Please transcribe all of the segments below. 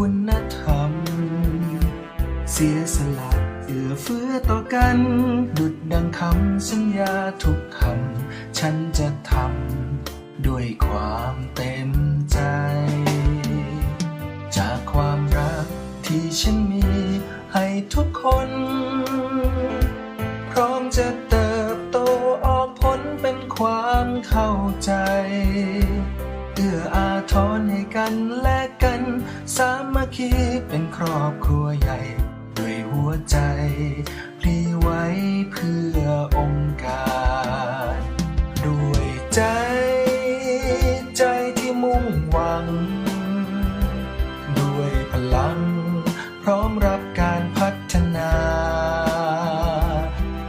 คุณธรรม เสียสละเอื้อเฟื้อต่อกัน ดุดดังคำสัญญาทุกคำ ฉันจะทำด้วยความเต็มใจ จากความรักที่ฉันมีให้ทุกคน พร้อมจะเติบโตออกผลเป็นความเข้าใจ เอื้ออาทรให้กันและกัน คคีเป็นครอบครัวใหญ่ ด้วยหัวใจพลีไว้เพื่อองค์การ ด้วยใจ ใจที่มุ่งหวัง ด้วยพลัง พร้อมรับการพัฒนา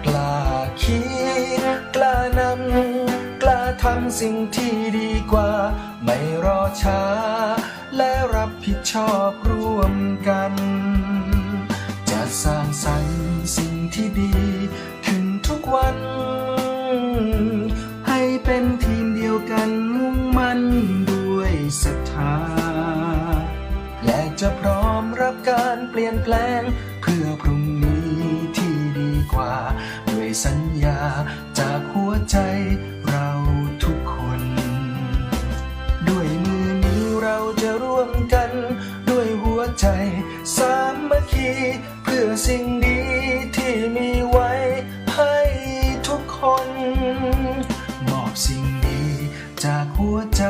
กล้าคิดกล้านำกล้าทำสิ่งที่ดีกว่า ไม่รอช้า ผิดชอบร่วมกัน จะสร้างสรรค์สิ่งที่ดีถึงทุกวัน ให้เป็นทีมเดียวกันมุ่งมั่นด้วยศรัทธา และจะพร้อมรับการเปลี่ยนแปลงเพื่อพรุ่ง เพื่อสิ่งดีที่มีไว้ให้ทุกคน มอบสิ่งดีจากหัวใจ